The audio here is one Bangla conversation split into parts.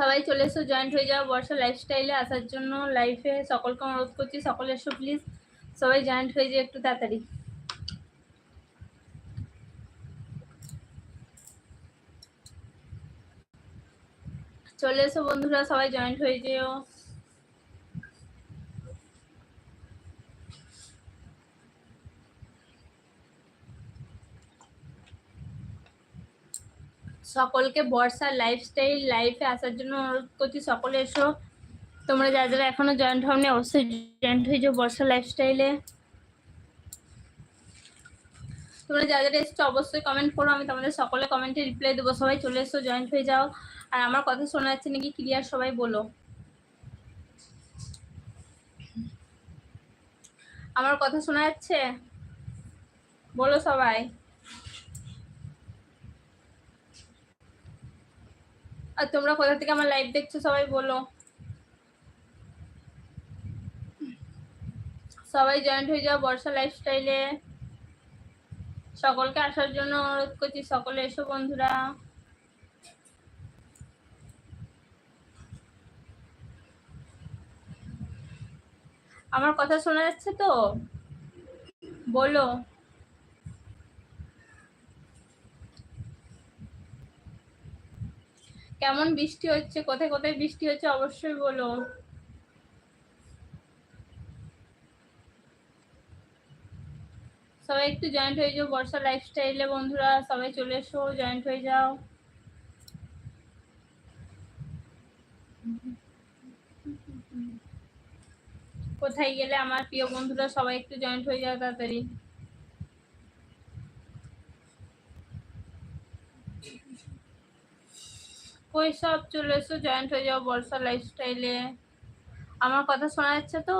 সবাই চলে এসো জয়েন্ট হয়ে যাও বর্ষা লাইফস্টাইলে আসার জন্য লাইফে সকলকে অনুরোধ করছি, সকলে এসো প্লিজ সবাই জয়েন্ট হয়ে যাও একটু তাড়াতাড়ি। চলে এসো বন্ধুরা, সবাই জয়েন্ট হয়ে যেও। সকলকে বর্ষার লাইফস্টাইল লাইফে আসার জন্য অনুরোধ করছি, সকলে এসো। তোমরা যারা যারা এখনও জয়েন্ট হওনি, অবশ্যই জয়েন্ট হয়ে যাও বর্ষার লাইফস্টাইলে তোমরা যারা যারা এসছো, অবশ্যই কমেন্ট করো, আমি তোমাদের সকলে কমেন্টে রিপ্লাই দেবো। সবাই চলে এসো জয়েন্ট হয়ে যাও। আর আমার কথা শোনা যাচ্ছে নাকি? ক্লিয়ার সবাই বলো। আমার কথা শোনা যাচ্ছে? বলো সবাই। আর তোমরা কোথা থেকে আমার লাইভ দেখছ সবাই বলো। সবাই জয়েন্ট হয়ে যাও বর্ষা লাইফস্টাইলে সকলকে আসার জন্য অনুরোধ করছি, সকলে এসো বন্ধুরা। আমার কথা শোনা যাচ্ছে তো? বলো। কেমন বৃষ্টি হচ্ছে, কোথায় কোথায় বৃষ্টি হচ্ছে অবশ্যই বলো। সবাই একটু জয়েন্ট হয়ে যাও, বর্ষা লাইফস্টাইলে বন্ধুরা, সবাই চলে এসো জয়েন্ট হয়ে যাও। কোথায় গেলে আমার প্রিয় বন্ধুরা, সবাই একটু জয়েন্ট হয়ে যাও তাড়াতাড়ি। কই সব চলে এসো জয়েন্ট হয়ে যাও, বর্ষা লাইফস্টাইলে আমার কথা শোনা যাচ্ছে তো?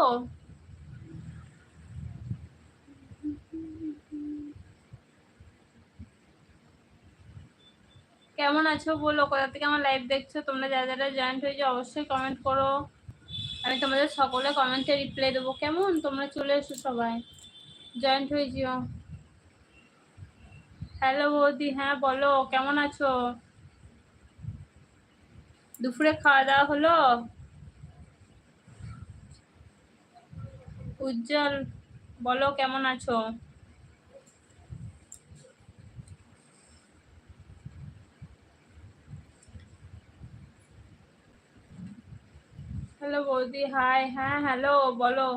কেমন আছো বলো? কোথা থেকে আমার লাইভ দেখছ? তোমরা যারা যারা জয়েন্ট হয়ে যাও, অবশ্যই কমেন্ট করো। আমি তোমাদের সকলে কমেন্টে রিপ্লাই দেবো। কেমন? তোমরা চলে এসো সবাই। জয়েন্ট হয়ে যেও। হ্যালো বৌদি হ্যাঁ বলো, কেমন আছো? দুপুরে খাওয়া দাওয়া হলো? উজ্জ্বল, বলো কেমন আছো? হ্যালো বৌদি হাই হ্যাঁ হ্যালো বলো।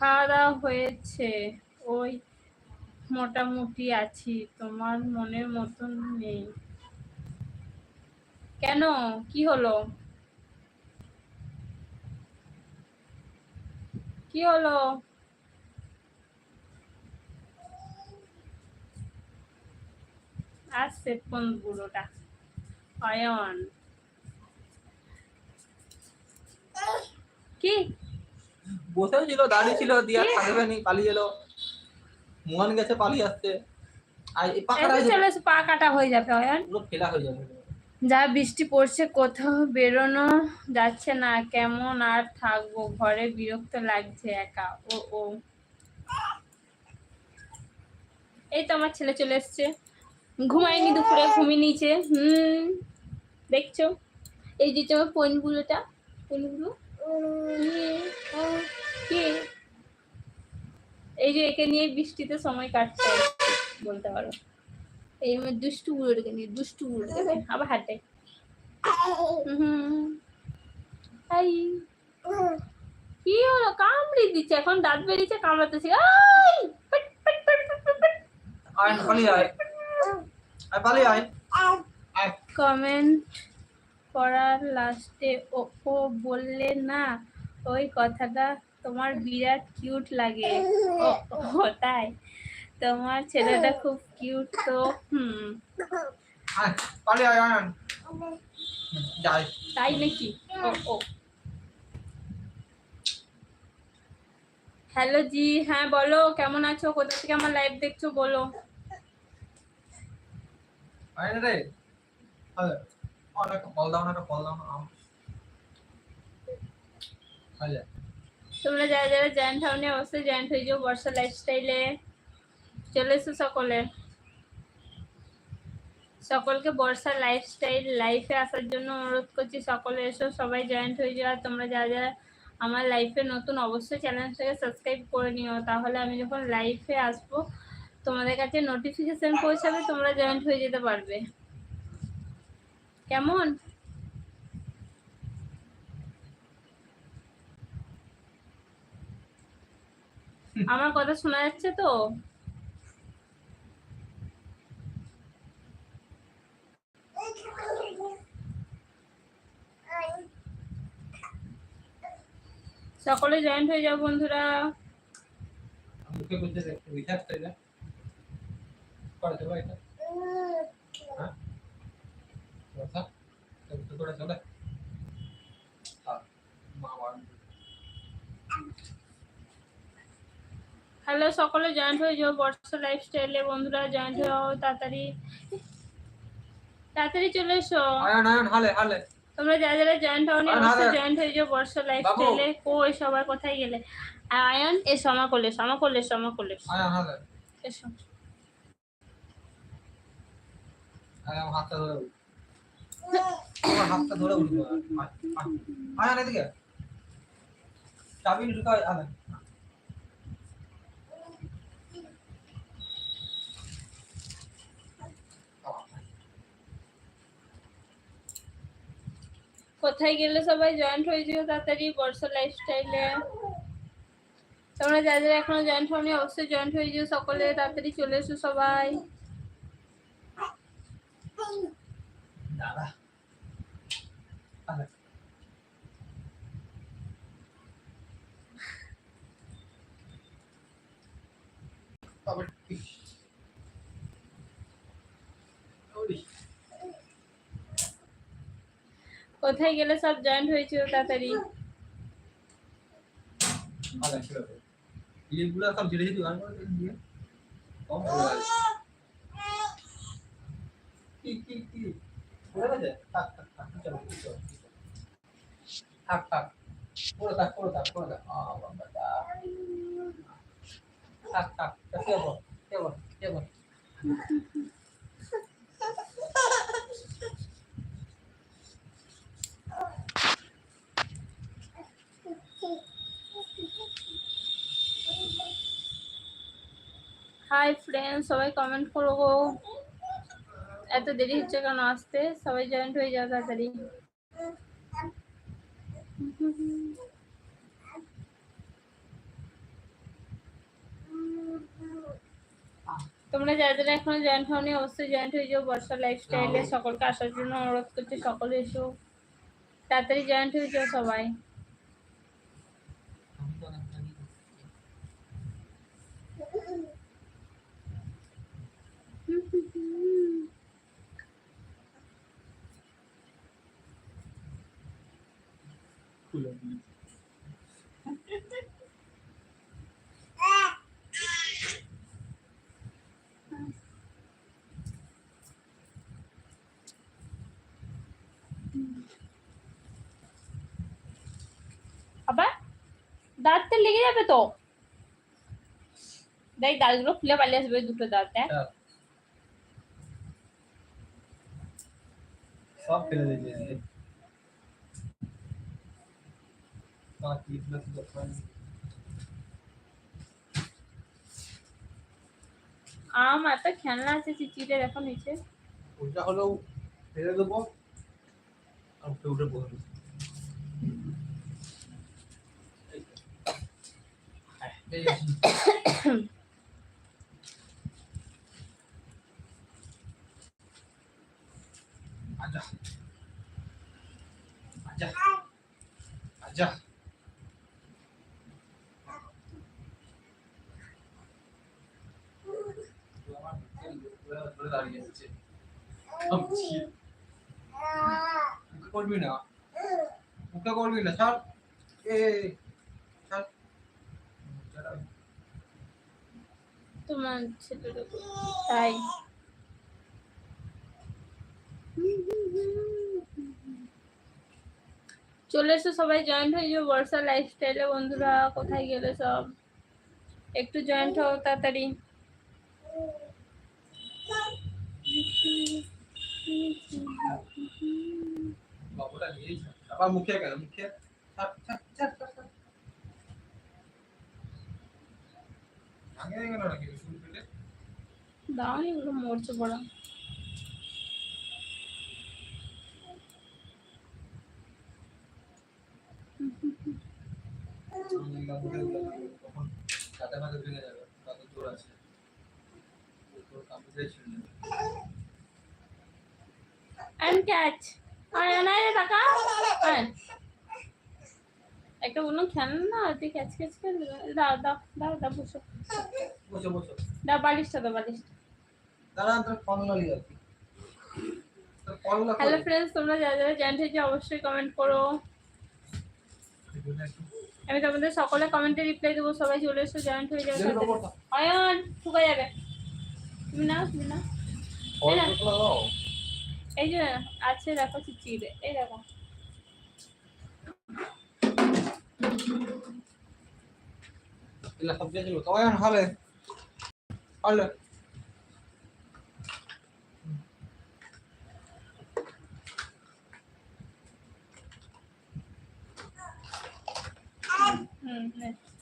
খাওয়া দাওয়া হয়েছে, ওই মোটামুটি আছি তোমার মনের মতন নেই। কেন? কি হলো? কি হলো? আসছে কোন বুড়োটা? অয়ন। কি? বসেও ছিল দাঁড়িয়ে ছিল দিয়া থাকবে নি পালিয়ে এলো। মোহন গেছে পালিয়ে আসতে। আর এই পাকাটা এসে চলে এসো, পা কাটা হয়ে যাবে অয়ন। পুরো ফেলা হয়ে যাবে। যা বৃষ্টি পড়ছে কোথাও বেরোনো যাচ্ছে না। কেমন আর থাকব? ঘরে বিরক্ত লাগছে একা। ও ও। এই তো আমার ছেলে চলে এসছে। ঘুমায়নি দুপুরে ঘুমিয়ে নিয়েছে। হুম দেখছ? এই যে তোমার পনগুলোটা পনগুলো কি? এই যে একে নিয়ে বৃষ্টিতে সময় কাটছে বলতে পারো। এই আমার দুষ্টু বুড়োটাকে নিয়ে দুষ্টু নিয়ে। আবার হাঁটে হুম। হাই। কি হলো? কামড়ি দিচ্ছে। এখন দাঁত বেরিয়েছে কামড়াতেছে। কমেন্ট করার লাস্টে ও ও বললে না ওই কথাটা তোমার বিরাট কিউট লাগে। ও তাই? তোমার ছেলেটা খুব কিউট তো হুম। আয় আয় আয় যাই। তাই নাকি? ও ও। হ্যালো জি হ্যাঁ বলো কেমন আছো? কোথা থেকে আমার লাইভ দেখছ বলো। আয় রে। কল দাও না কল দাও না তোমরা যারা যারা জয়েন্ট হওনি, অবশ্যই জয়েন্ট হয়ে যাও বর্ষা লাইফস্টাইলে চলে এসো সকলে। সকলকে বর্ষা লাইফস্টাইল লাইফে আসার জন্য অনুরোধ করছি, সকলে এসো, সবাই জয়েন্ট হয়ে যাওয়া তোমরা যারা যারা আমার লাইফে নতুন, অবশ্যই চ্যানেলটাকে সাবস্ক্রাইব করে নিও। তাহলে আমি যখন লাইফে আসব, তোমাদের কাছে নোটিফিকেশন পৌঁছাবে, তোমরা জয়েন্ট হয়ে যেতে পারবে। কেমন? আমার কথা শোনা যাচ্ছে তো? সকলে জয়েন্ট হয়ে যাও বন্ধুরা। না করে দেবো এটা হ্যাঁ হ্যাঁ মা বাবা হ্যালো সকলে জয়েন্ট হয়ে যাও বর্ষা লাইফস্টাইলে বন্ধুরা জয়েন্ট হও তাড়াতাড়ি। তাড়াতাড়ি চলে এসো। আয়ন আয়ন হালে হালে। তোমরা যারা যারা জয়েন্ট হওনি অবশ্যই। জয়েন্ট হয়ে যাও বর্ষা লাইফস্টাইলে কই সবার কোথায় গেলে? আয়ন এসো আমার কোলে এসো আমার কোলে এসো আমার কোলে। এসো আয়ন হালে। এসো। আয়ন হাতটা ধরে। আমার হাতটা ধরে উঠবে আয়ন এদিকে। চাবি ঢুকা আয়ন কোথায় গেলে সবাই জয়েন্ট হয়ে যেও তাড়াতাড়ি, বর্ষা লাইফস্টাইলে তোমরা যারা যারা এখনও জয়েন্ট হওনি, অবশ্যই জয়েন্ট হয়ে যেও সকলে, তাড়াতাড়ি চলে এসো সবাই। আবার ইস। ওরে কোথায় গেলে সব জয়েন্ট হয়েছিল তাড়াতাড়ি? আলে ছিল ক্লিপগুলো সব ঝেড়ে ঝেড়ে গান করে দিয়ে। কম হয়ে গেছে। কি কি কি? পড়ে গেছে? থাক থাক থাক চলো চলো থাক থাক। পুরো থাক পুরো থাক পুরো থাক। আ বাবা থাক থাক কে বল, কে হাই ফ্রেন্ড সবাই কমেন্ট করো এত দেরি হচ্ছে কেন আসতে? সবাই জয়েন্ট হয়ে যাও তাড়াতাড়ি। তোমরা যারা যারা এখনও জয়েন্ট হওনি অবশ্যই জয়েন্ট হয়ে যাও। বর্ষা লাইফস্টাইলে সকলকে আসার জন্য অনুরোধ করছি সকলে এসো। তাড়াতাড়ি জয়েন্ট হয়ে যাও সবাই। দাঁতটা লেগে যাবে তো দেখ দাঁতগুলো খুলে পালিয়ে আসবে দুটো দাঁত হ্যাঁ চাপ। সব ফেলে দিয়েছে তোমার ক্লিপগুলো কি করতে পারি আম একটা খেলনা আছে চিচিরে দেখো নিচে ওটা হলো ফেলে দেবো আর উঠে উঠে বসে হ্যাঁ, এই আসুন। আচ্ছা আচ্ছা আচ্ছা দাঁড়িয়ে আছে ভাবছি মুখে করবি না মুখে করবি না ছাড় এ ছাড় ছাড়। তোমার তাই। চলে এসো সবাই জয়েন্ট হয়ে যাও বর্ষা লাইফস্টাইলে বন্ধুরা, কোথায় গেলে সব? একটু জয়েন্ট হও তাড়াতাড়ি। মুখে গেল, মুখে। দাও এগুলো ভেঙে যাবে কত আছে রে টাকা আয় একটা খেল না তুই ক্যাচ ক্যাচ দাও দাও দাও দাও বসো। বসো বসো। দাও বালিশটা দাও বালিশটা। হ্যালো ফ্রেন্ডস তোমরা যারা যারা জ্যান্ট হয়েছে অবশ্যই কমেন্ট করো। আমি তোমাদের সকলে কমেন্টে রিপ্লাই দেবো সবাই চলে এসো জয়েন্ট হয়ে যাবে অয়ন ঢুকা যাবে। তুমি না তুমি না। এই যে আছে দেখো চিচিরে এই দেখো। ಇಲ್ಲ ಸಬ್ಜೆಕ್ಟ್ ಇಲ್ಲ ತಗೋಣ ಹಾಲೆ ಹಾಲೆ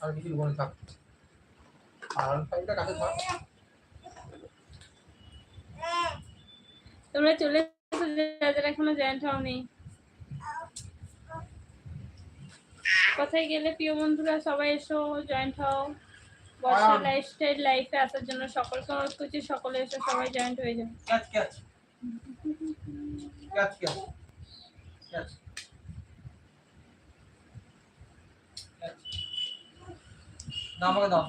আর কিছু বলে থাক আর ফাইলটা কাছে থাক তোমরা চলে এসো এখনও জয়েন্ট হওনি। কোথায় গেলে প্রিয় বন্ধুরা সবাই এসো জয়েন্ট হও। বর্ষা। লাইফস্টাইল লাইফে আসার জন্য সকলকে অনুরোধ করছি সকলে এসো সবাই জয়েন্ট হয়ে যাও ক্যাচ ক্যাচ ক্যাচ ক্যাচ দাও আমাকে দাও।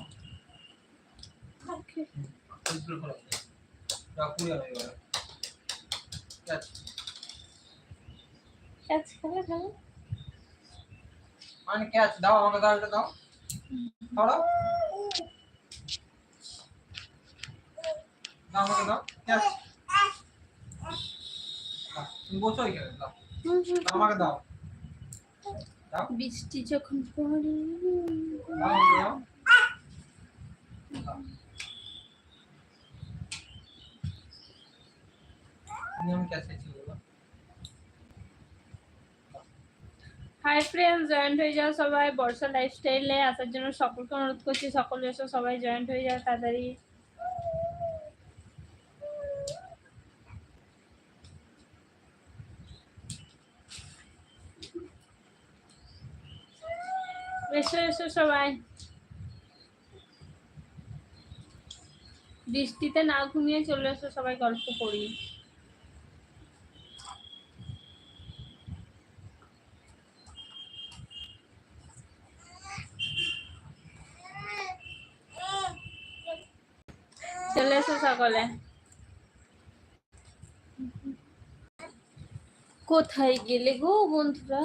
মানে ক্যাচ দাও আমাকে দাও এটা দাও। দাও দাও আমাকে দাও। ক্যাচ তুমি বসো এখানে দাও। আমাকে দাও। বৃষ্টি যখন পড়ে দাও আমাকে দাও দাও। তুমি আমি ক্যাচ খেয়েছি বলো হাই ফ্রেন্ডস জয়েন্ট হয়ে যাও সবাই। বর্ষা লাইফস্টাইলে আসার জন্য সকলকে অনুরোধ করছি, সকলে এসো, সবাই জয়েন্ট হয়ে যাও তাড়াতাড়ি। এসো এসো সবাই। বৃষ্টিতে না ঘুমিয়ে চলে এসো, সবাই গল্প করি চলে এসো সকলে। কোথায় গেলে গো বন্ধুরা?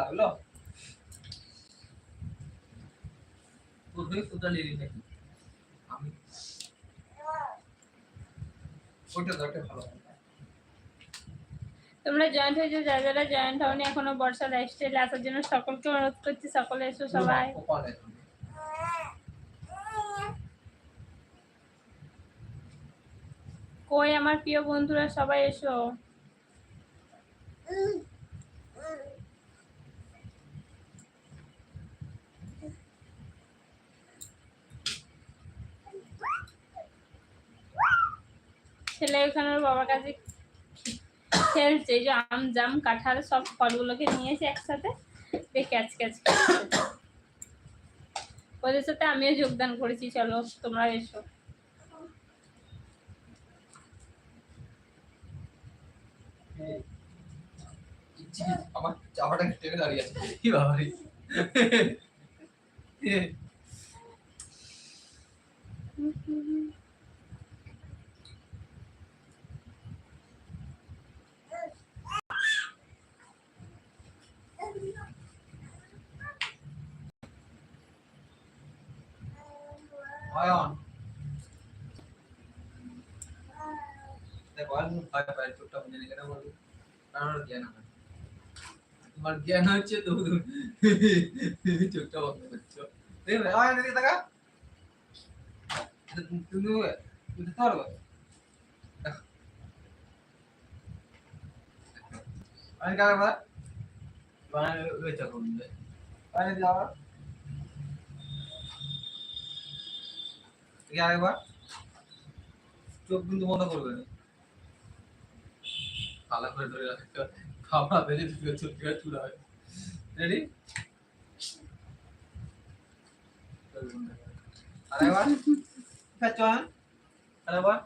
লাগল? আমি? ওটা ভালো তোমরা জয়েন্ট হয়েছে যারা যারা জয়েন্ট হওনি এখনও বর্ষা লাইফস্টাইলে আসার জন্য সকলকে অনুরোধ করছি সকলে এসো সবাই। কই আমার প্রিয় বন্ধুরা সবাই এসো। ছেলে ওখানে ওর বাবার কাছে খেলছে যে আম জাম, কাঁঠাল সব ফলগুলোকে নিয়েছে একসাথে ক্যাচ ক্যাচ ওদের সাথে আমিও যোগদান করেছি, চলো তোমরা এসো। আমার চাওয়াটা টেনে দাঁড়িয়ে আছে। কি বাবারি। অয়ন দেখো আর ভয় পায় চোখটা বুঝে নিয়ে কেন বলব কারণ ওরা জ্ঞান আমার তোমার জ্ঞান হচ্ছে তো চোখটা বন্ধ করছ দেখবে আমার দিকে তাকা এটা তুমি তুমি বুঝতে পারব দেখো। আমি কার বার বানালে ওই চোখ বন্ধ বাইরে দিয়ে আবার একে আরেকবার। চোখ কিন্তু বন্ধ করবে না। কালা করে ধরে রাখতে খাওয়া বেড়ে চোখে হয় রেডি আরেকবার। ফেচন আরেকবার।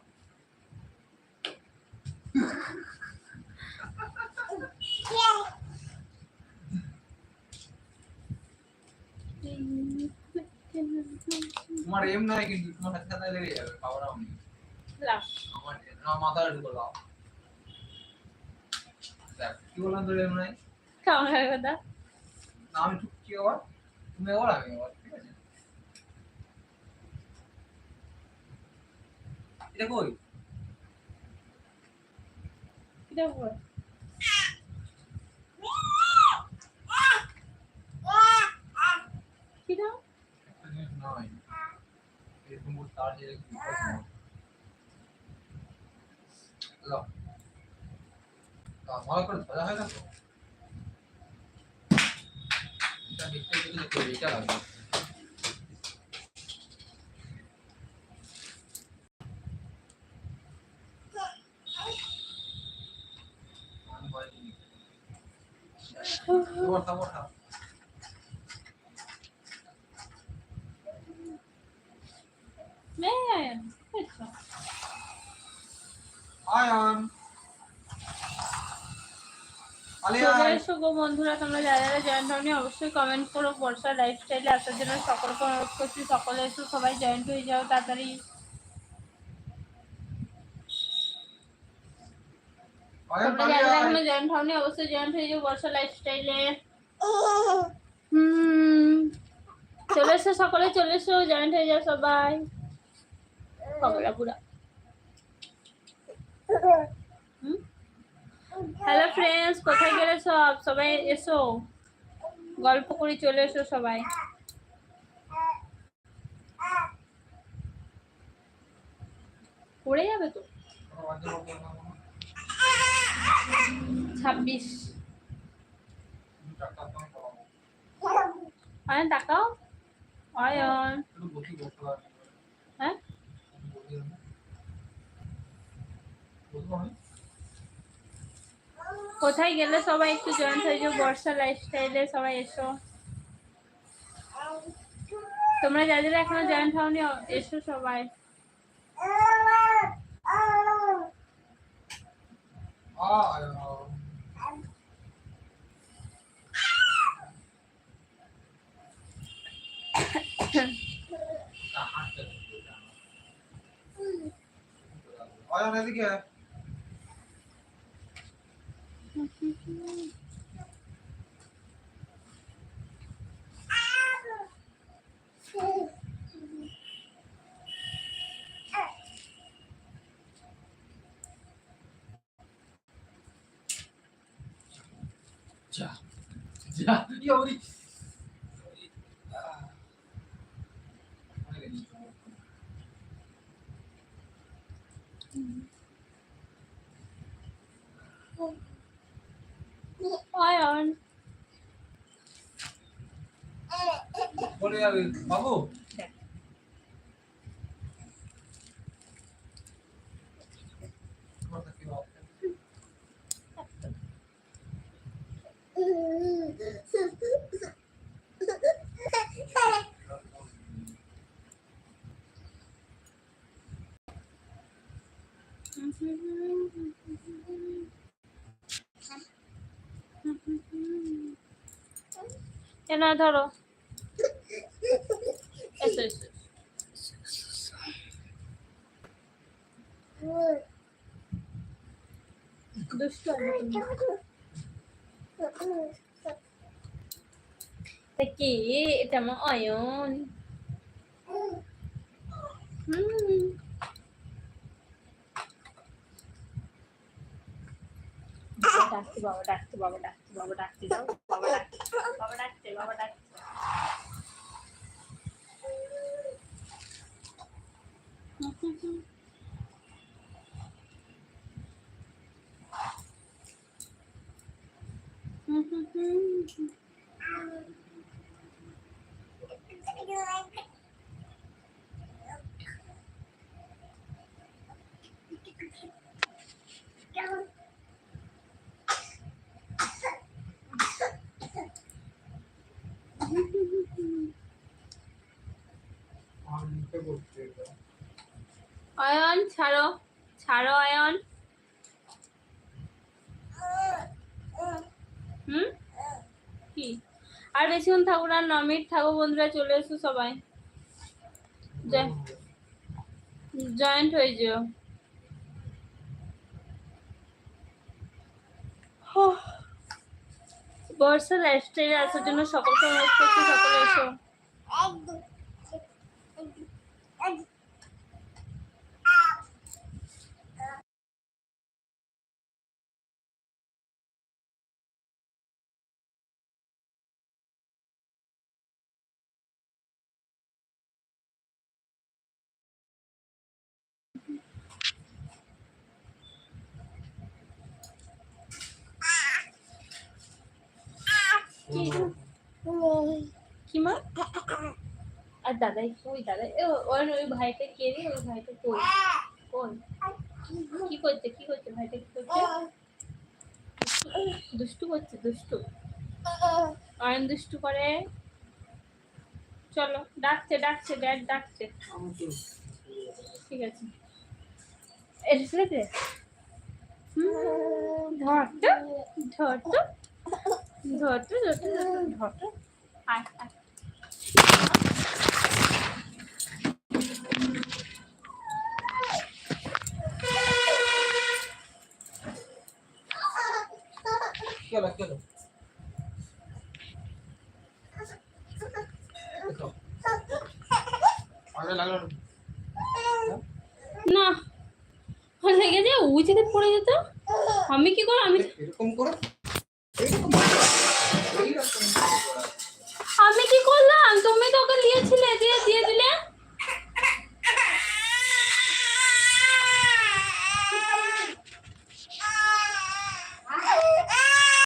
তোমার এম নয় কিন্তু তোমার হাতে হাতে লেগে যাবে পাওয়ার লাও। আমার আমার ঢুকে দাও। কি বললাম তোর এম নয় কামার কথা না আমি আবার। তুমি আবার আমি আবার ঠিক আছে? এটা কই? কিটা বল কিটা একটা জিনিস নয় এরকম করে তার যে এরকম বিপদ নয়। লাও। লাও, ভালো করে ধরা হয় না তো এটা দেখতে গেলে তো এটা সবাই বন্ধুরা তোমরা যারা যারা জয়েন্ট হওনি অবশ্যই কমেন্ট করো। বর্ষা লাইফস্টাইলে আসার জন্য সকলকে অনুরোধ করছি সকলে এসে সবাই জয়েন্ট হয়ে যাও তাড়াতাড়ি। তোমরা যারা এখনও জয়েন্ট হওনি অবশ্যই জয়েন্ট হয়ে যাও বর্ষা লাইফস্টাইলে হুম। চলে এসো সকলে চলে এসো জয়েন্ট হয়ে যাও সবাই। কমলা বুড়া হ্যালো ফ্রেন্ডস কোথায় গেলে সব? সবাই এসো। গল্প করি, চলে এসো সবাই। পড়ে যাবে তো? ছাব্বিশ। আয়ন, তাকাও। পারবি হ্যাঁ? কোথায় গেলে সবাই একটু জয়েন্ট হয়ে যাও? বর্ষা লাইফস্টাইলে সবাই এসো। তোমরা যারা এখনও জয়েন্ট হওনি, এসো সবাই। আয়ন, এদিকে আয়। যা যা ইয়া ওরি আয়ন বলে যাবে বাবু? ধরো এসো এসো দুষ্টু আছে তুমি। তা কে এটা আমার অয়ন। হুম। ডাকতে বাবা ডাকছে বাবা ডাকছে বাবা ডাকছে বাবা ডাকছে বাবা ডাকছে বাবা ডাকছে আমার মুখে বলছে এটা। অয়ন ছাড়ো ছাড়ো অয়ন হুম? কি? আর বেশিক্ষণ থাকব না ন মিনিট থাকো বন্ধুরা, চলে এসো সবাই। জয় জয়েন্ট হয়ে যেও। বর্ষা লাইফস্টাইলে আসার জন্য সকলকে করছি সকলে এসো। কি মা আর দাদাই, ওই দাদাই ওই ওই করছে? করছে? ভাইটা করছে? দুষ্টু করছে, দুষ্টু। অয়ন দুষ্টু করে। চলো, ডাকছে ডাকছে, ড্যাড ডাকছে। ঠিক আছে। দে ধর তো ধর তো। ধর তো ধর তো ধর তো, ধর তো আয় আয় আগে লাগল না? লেগে যায় যদি পড়ে যেত। আমি কি করো আমি এরকম করে